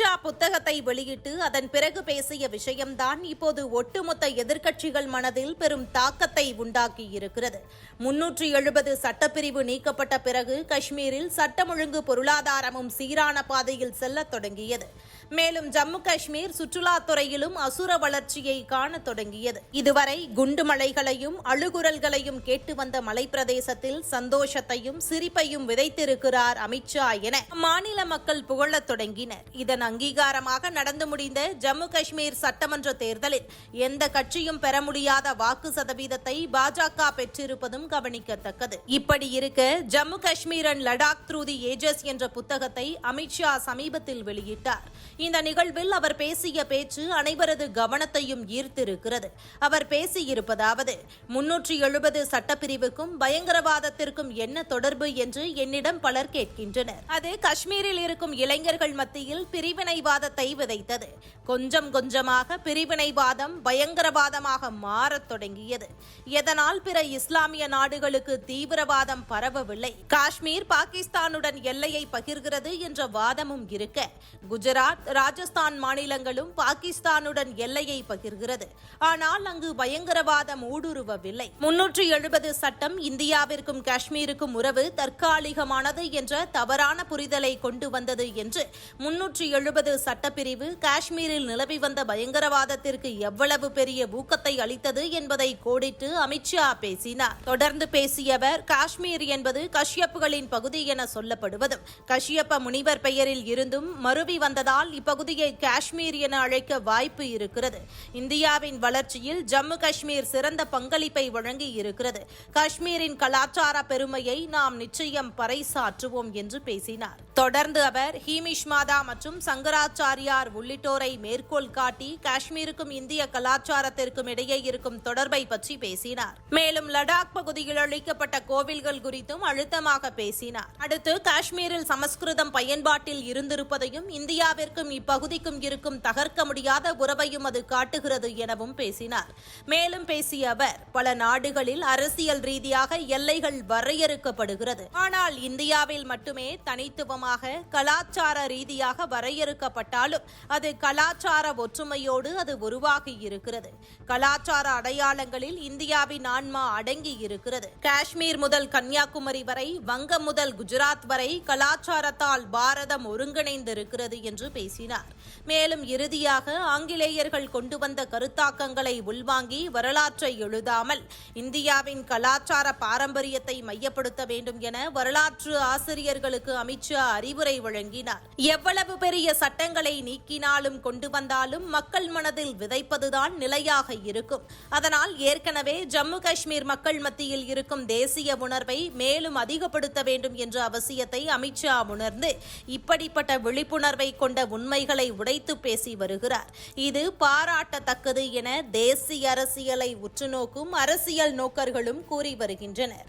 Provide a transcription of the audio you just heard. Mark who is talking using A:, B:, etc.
A: அமித்ஷா புத்தகத்தை வெளியிட்டு அதன் பிறகு பேசிய விஷயம்தான் இப்போது ஒட்டுமொத்த எதிர்க்கட்சிகள் மனதில் பெரும் தாக்கத்தை உண்டாக்கி இருக்கிறது முன்னூற்றி எழுபது சட்டப்பிரிவு நீக்கப்பட்ட பிறகு காஷ்மீரில் சட்டம் ஒழுங்கு பொருளாதாரமும் சீரான பாதையில் செல்லத் தொடங்கியது. மேலும் ஜம்மு காஷ்மீர் சுற்றுலாத்துறையிலும் அசுர வளர்ச்சியை காணத் தொடங்கியது. இதுவரை குண்டு மலைகளையும் அழுகுரல்களையும் கேட்டு வந்த மலைப்பிரதேசத்தில் சந்தோஷத்தையும் சிரிப்பையும் விதைத்திருக்கிறார் அமித்ஷா என மாநில மக்கள் புகழத் தொடங்கினர். இதன் அங்கீகாரமாக நடந்து முடிந்த ஜம்மு காஷ்மீர் சட்டமன்ற தேர்தலில் எந்த கட்சியும் பெற முடியாத வாக்கு சதவீதத்தை பாஜக பெற்றிருப்பதும் கவனிக்கத்தக்கது. இப்படி இருக்க Jammu Kashmir and Ladakh through the ages என்ற புத்தகத்தை அமித்ஷா சமீபத்தில் வெளியிட்டார். இந்த நிகழ்வில் அவர் பேசிய பேச்சு அனைவரது கவனத்தையும் ஈர்த்திருக்கிறது. அவர் பேசியிருப்பதாவது முன்னூற்றி எழுபது சட்டப்பிரிவுக்கும் பயங்கரவாதத்திற்கும் என்ன தொடர்பு என்று என்னிடம் பலர் கேட்கின்றனர். அது காஷ்மீரில் இருக்கும் இளைஞர்கள் மத்தியில் பிரி பிரிவினைவாதத்தை விதைத்தது. கொஞ்சம் கொஞ்சமாக பிரிவினைவாதம் பயங்கரவாதமாக மாறத் தொடங்கியது. எதனால் பிற இஸ்லாமிய நாடுகளுக்கு தீவிரவாதம் பரவவில்லை. காஷ்மீர் பாகிஸ்தானுடன் எல்லையை பகிர்கிறது என்ற வாதமும் இருக்க குஜராத் ராஜஸ்தான் மாநிலங்களும் பாகிஸ்தானுடன் எல்லையை பகிர்கிறது. ஆனால் அங்கு பயங்கரவாதம் ஊடுருவவில்லை. முன்னூற்றி எழுபது சட்டம் இந்தியாவிற்கும் காஷ்மீருக்கும் உறவு தற்காலிகமானது என்ற தவறான புரிதலை கொண்டு வந்தது என்று முன்னூற்றி எழுபது சட்டப்பிரிவு. காஷ்மீரில் நிலவி வந்த பயங்கரவாதத்திற்கு எவ்வளவு பெரிய ஊக்கத்தை அளித்தது என்பதை கோடிட்டு அமித்ஷா பேசினார். தொடர்ந்து பேசியவர் காஷ்மீர் என்பது கஷ்யப்புகளின் பகுதி என சொல்லப்படுவதும் கஷ்யப்ப முனிவர் பெயரில் இருந்தும் மருவி வந்ததால் இப்பகுதியை காஷ்மீர் என அழைக்க வாய்ப்பு இருக்கிறது. இந்தியாவின் வளர்ச்சியில் ஜம்மு காஷ்மீர் சிறந்த பங்களிப்பை வழங்கி இருக்கிறது. காஷ்மீரின் கலாச்சார பெருமையை நாம் நிச்சயம் பறைசாற்றுவோம் என்று பேசினார். தொடர்ந்து அவர் ஹீமிஷ் மாதா மற்றும் சங்கராச்சாரியார் உள்ளிட்டோரை மேற்கோள் காட்டி காஷ்மீருக்கும் இந்திய கலாச்சாரத்திற்கும் இடையே இருக்கும் தொடர்பை பற்றி பேசினார். மேலும் லடாக் பகுதியில் அளிக்கப்பட்ட கோவில்கள் குறித்தும் அழுத்தமாக பேசினார். அடுத்து காஷ்மீரில் சமஸ்கிருதம் பயன்பாட்டில் இருந்திருப்பதையும் இந்தியாவிற்கும் இப்பகுதிக்கும் இருக்கும் தகர்க்க முடியாத உறவையும் அது காட்டுகிறது எனவும் பேசினார். மேலும் பேசிய அவர் பல நாடுகளில் அரசியல் ரீதியாக எல்லைகள் வரையறுக்கப்படுகிறது. ஆனால் இந்தியாவில் மட்டுமே தனித்துவமாக கலாச்சார ரீதியாக வரையறுக்கப்பட்டாலும் அது கலாச்சார ஒற்றுமையோடு அது உருவாகி இருக்கிறது. கலாச்சார அடையாளங்களில் இந்தியாவின் ஆன்மா அடங்கி இருக்கிறது. காஷ்மீர் முதல் கன்னியாகுமரி வரை வங்கம் முதல் குஜராத் வரை கலாச்சாரத்தால் பாரதம் ஒருங்கிணைந்திருக்கிறது என்று பேசினார். மேலும் இறுதியாக ஆங்கிலேயர்கள் கொண்டு வந்த கருத்தாக்கங்களை உள்வாங்கி வரலாற்றை எழுதாமல் இந்தியாவின் கலாச்சார பாரம்பரியத்தை மையப்படுத்த வேண்டும் என வரலாற்று ஆசிரியர்களுக்கு அமித்ஷா அறிவுரை வழங்கினார். எவ்வளவு பெரிய சட்டங்களை நீக்கினாலும் கொண்டு வந்தாலும் மக்கள் மனதில் விதைப்பதுதான் நிலையாக இருக்கும். அதனால் ஏற்கனவே ஜம்மு காஷ்மீர் மக்கள் மத்தியில் இருக்கும் தேசிய உணர்வை மேலும் அதிகப்படுத்த வேண்டும் என்ற அவசியத்தை அமித்ஷா உணர்ந்து இப்படிப்பட்ட விழிப்புணர்வை கொண்ட உண்மைகளை உடைத்து பேசி வருகிறார். இது பாராட்டத்தக்கது என தேசிய அரசியலை உற்றுநோக்கும் அரசியல் நோக்கர்களும் கூறி வருகின்றனர்.